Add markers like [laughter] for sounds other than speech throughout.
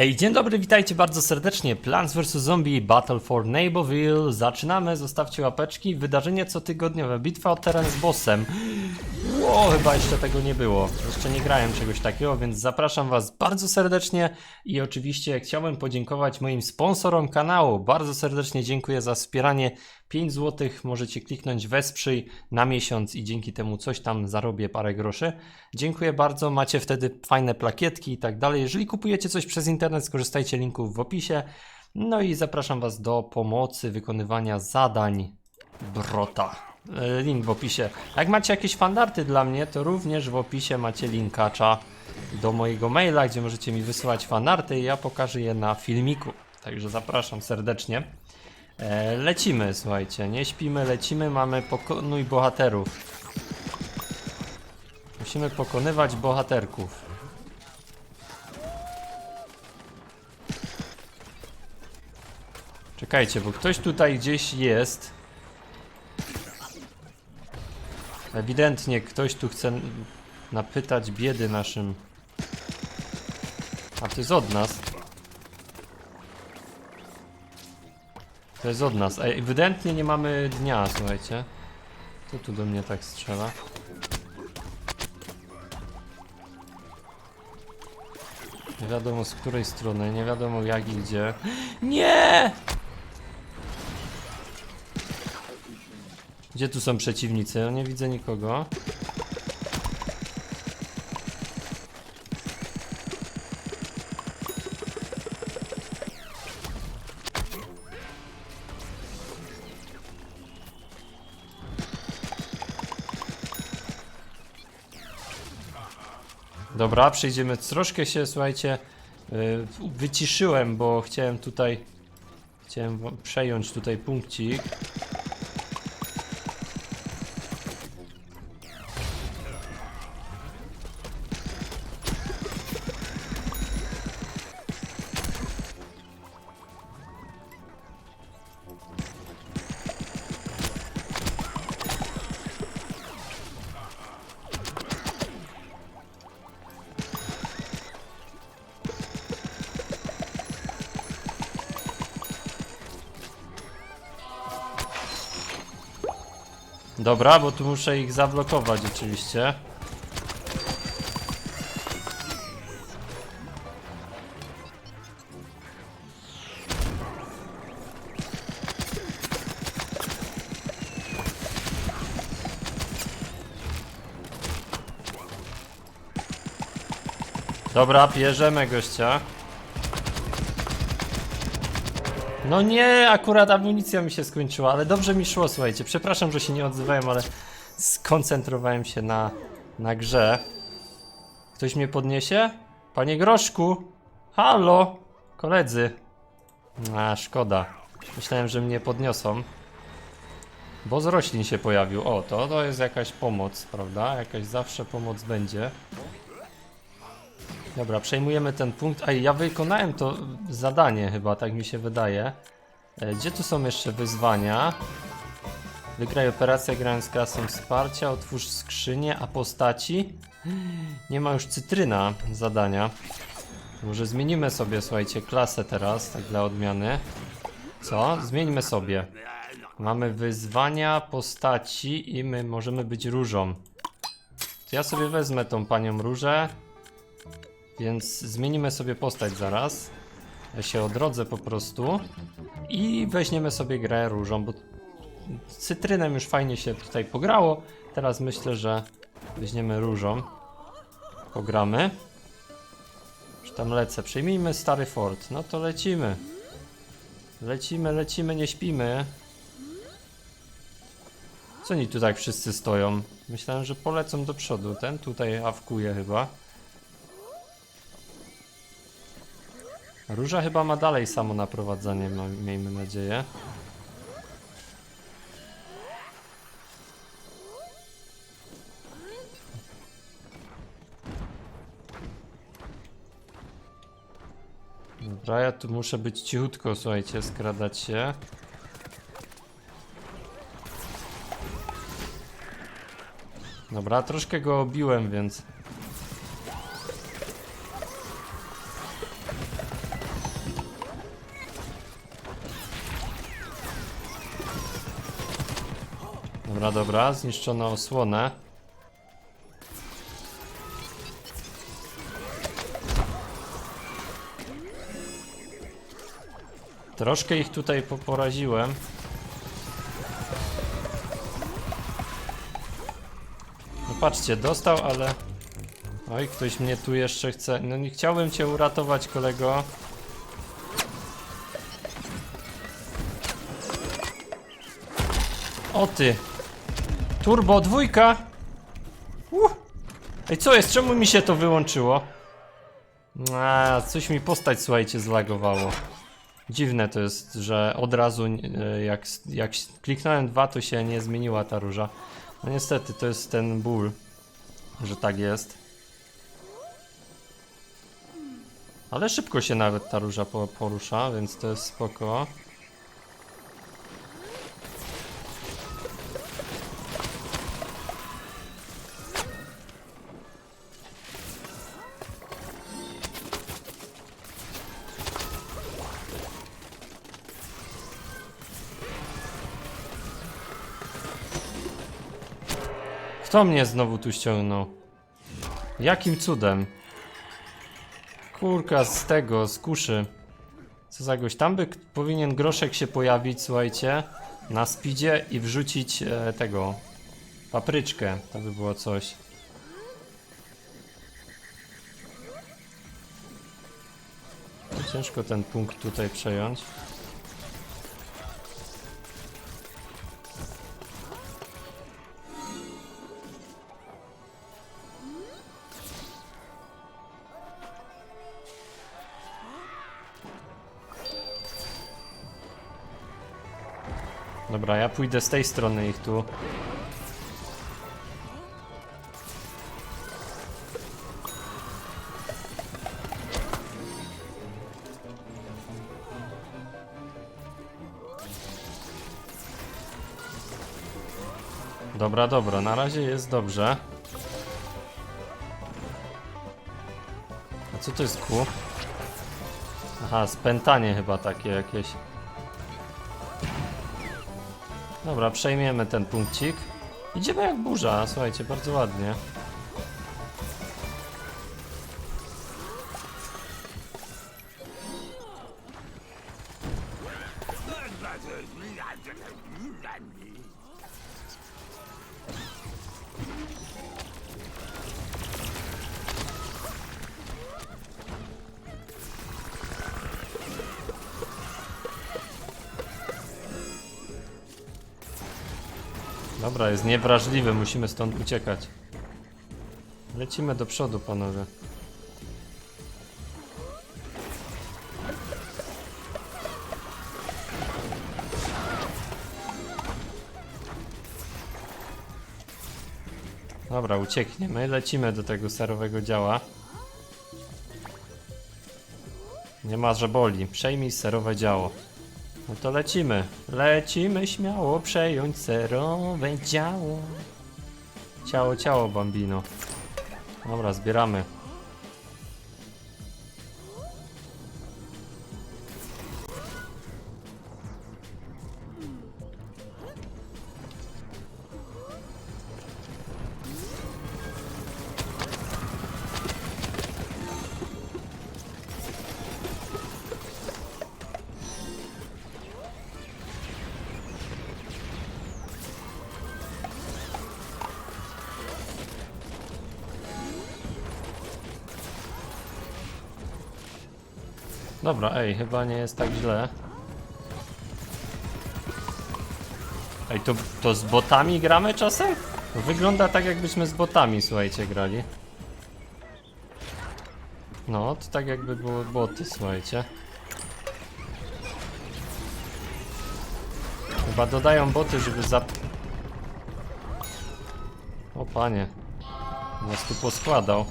Hej, dzień dobry, witajcie bardzo serdecznie. Plants vs. Zombie Battle for Neighborville. Zaczynamy, zostawcie łapeczki. Wydarzenie cotygodniowe, bitwa o teren z bossem. Ło, chyba jeszcze tego nie było. Jeszcze nie grałem czegoś takiego, więc zapraszam Was bardzo serdecznie. I oczywiście chciałbym podziękować moim sponsorom kanału. Bardzo serdecznie dziękuję za wspieranie. 5 zł możecie kliknąć wesprzyj na miesiąc i dzięki temu coś tam zarobię parę groszy. Dziękuję bardzo, macie wtedy fajne plakietki i tak dalej. Jeżeli kupujecie coś przez internet, skorzystajcie linków w opisie. No i zapraszam Was do pomocy wykonywania zadań Brota. E, Link w opisie. Jak macie jakieś fandarty dla mnie, to również w opisie macie linkacza do mojego maila, gdzie możecie mi wysyłać fanarty i ja pokażę je na filmiku. Także zapraszam serdecznie. E, lecimy, słuchajcie, nie śpimy, lecimy, mamy pokonuj bohaterów. Musimy pokonywać bohaterków. Czekajcie, bo ktoś tutaj gdzieś jest. Ewidentnie ktoś tu chce napytać biedy naszym. A to jest od nas. To jest od nas. Ewidentnie nie mamy dnia, słuchajcie. Kto tu do mnie tak strzela? Nie wiadomo z której strony, nie wiadomo jak i gdzie. [gasps] Nie! Gdzie tu są przeciwnicy? Ja nie widzę nikogo. Dobra, przejdziemy. Troszkę się, słuchajcie, yy, wyciszyłem, bo chciałem tutaj. Chciałem przejąć tutaj punkcik. Dobra, bo tu muszę ich zablokować oczywiście. Dobra, bierzemy gościa. No nie, akurat amunicja mi się skończyła, ale dobrze mi szło, słuchajcie. Przepraszam, że się nie odzywałem, ale skoncentrowałem się na, na grze. Ktoś mnie podniesie? Panie Groszku! Halo! Koledzy! A, szkoda. Myślałem, że mnie podniosą. Bo z roślin się pojawił. O, to, to jest jakaś pomoc, prawda? Jakaś zawsze pomoc będzie. Dobra, przejmujemy ten punkt. A ja wykonałem to zadanie chyba, tak mi się wydaje. E, Gdzie tu są jeszcze wyzwania? Wygraj operację grając klasą wsparcia, otwórz skrzynię, a postaci? Nie ma już cytryna zadania. Może zmienimy sobie, słuchajcie, klasę teraz, tak dla odmiany. Co? Zmieńmy sobie. Mamy wyzwania, postaci i my możemy być różą. To ja sobie wezmę tą panią różę. Więc zmienimy sobie postać zaraz. Ja się odrodzę po prostu. I weźmiemy sobie grę różą, bo cytrynem już fajnie się tutaj pograło. Teraz myślę, że weźmiemy różą. Pogramy. Już tam lecę. Przyjmijmy stary fort. No to lecimy. Lecimy, lecimy, nie śpimy. Co oni tu tak wszyscy stoją? Myślałem, że polecą do przodu. Ten tutaj awkuje chyba. Róża chyba ma dalej samo naprowadzanie, ma- miejmy nadzieję. Dobra, ja tu muszę być cichutko, słuchajcie, skradać się. Dobra, troszkę go obiłem, więc Dobra, dobra, zniszczono osłonę. Troszkę ich tutaj po- poraziłem. No patrzcie, dostał, ale... Oj, ktoś mnie tu jeszcze chce... No nie chciałbym cię uratować, kolego. O ty! Turbo dwójka! Uh. Ej, co jest? Czemu mi się to wyłączyło? A, coś mi postać, słuchajcie, zlagowało. Dziwne to jest, że od razu e, jak, jak kliknąłem dwa, to się nie zmieniła ta róża. No niestety, to jest ten ból, że tak jest. Ale szybko się nawet ta róża po, porusza, więc to jest spoko. Kto mnie znowu tu ściągnął? Jakim cudem? Kurka z tego, z kuszy. Co za gość? Tam by powinien groszek się pojawić, słuchajcie, na speedzie i wrzucić e, tego, papryczkę. To by było coś. Ciężko ten punkt tutaj przejąć. Dobra, ja pójdę z tej strony ich tu. Dobra, dobra, na razie jest dobrze. A co to jest Q? Aha, spętanie chyba takie jakieś. Dobra, przejmiemy ten punkcik. Idziemy jak burza, słuchajcie, bardzo ładnie. Dobra, jest niewrażliwy, musimy stąd uciekać. Lecimy do przodu, panowie. Dobra, uciekniemy, lecimy do tego serowego działa. Nie ma, że boli. Przejmij serowe działo. No to lecimy. Lecimy śmiało przejąć serowe działo. Ciało, ciało, bambino. Dobra, zbieramy. Dobra, ej, chyba nie jest tak źle. Ej, to, to z botami gramy czasem? Wygląda tak jakbyśmy z botami, słuchajcie, grali. No, to tak jakby były boty, słuchajcie. Chyba dodają boty, żeby zap... O panie. Nas tu poskładał.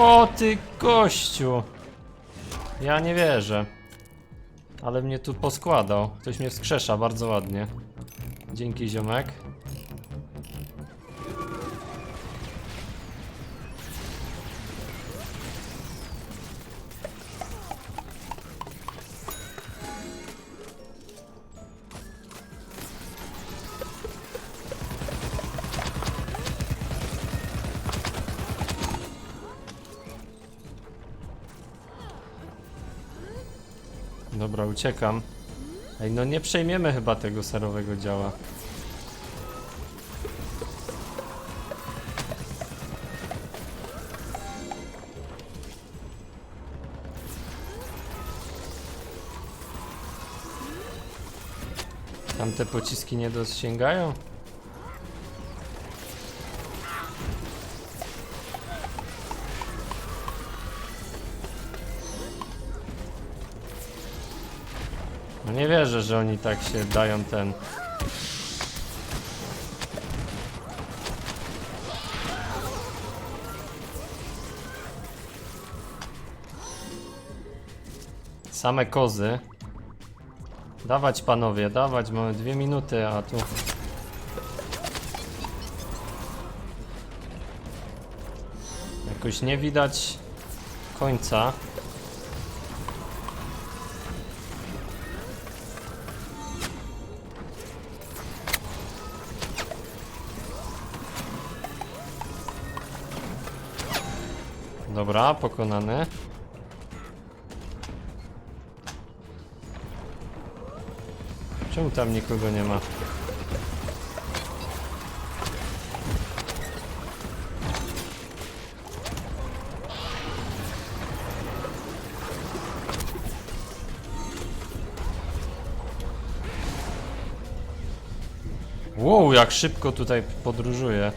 O ty gościu! Ja nie wierzę. Ale mnie tu poskładał. Ktoś mnie wskrzesza bardzo ładnie. Dzięki ziomek. Uciekam. Ej, no nie przejmiemy chyba tego serowego działa. Tamte pociski nie dosięgają? No nie wierzę, że oni tak się dają ten. Same kozy. Dawać panowie, dawać, mamy dwie minuty, a tu... Jakoś nie widać końca. Dobra, pokonany. Czemu tam nikogo nie ma? Wow, jak szybko tutaj podróżuje.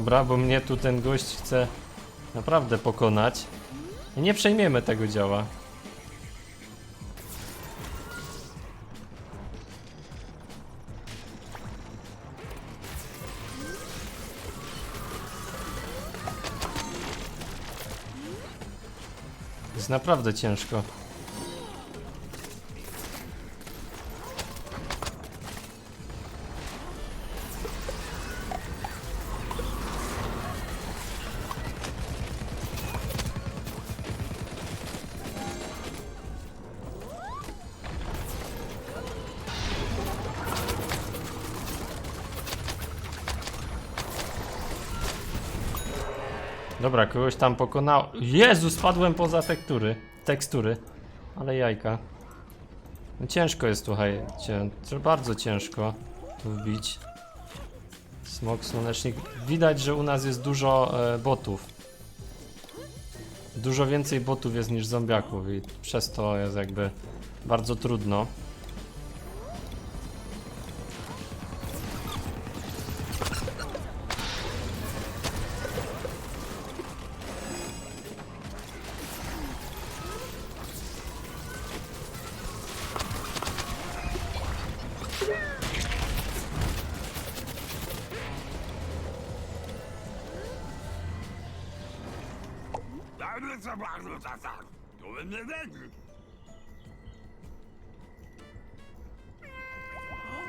Dobra, bo mnie tu ten gość chce naprawdę pokonać. Nie przejmiemy tego działa. Jest naprawdę ciężko. Dobra, kogoś tam pokonał. Jezu, spadłem poza tektury, tekstury. Ale jajka. No ciężko jest tutaj, cię, bardzo ciężko tu wbić. Smok słonecznik. Widać, że u nas jest dużo e, botów. Dużo więcej botów jest niż zombiaków i przez to jest jakby bardzo trudno.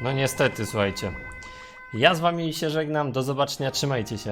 No niestety, słuchajcie. Ja z wami się żegnam, do zobaczenia, trzymajcie się.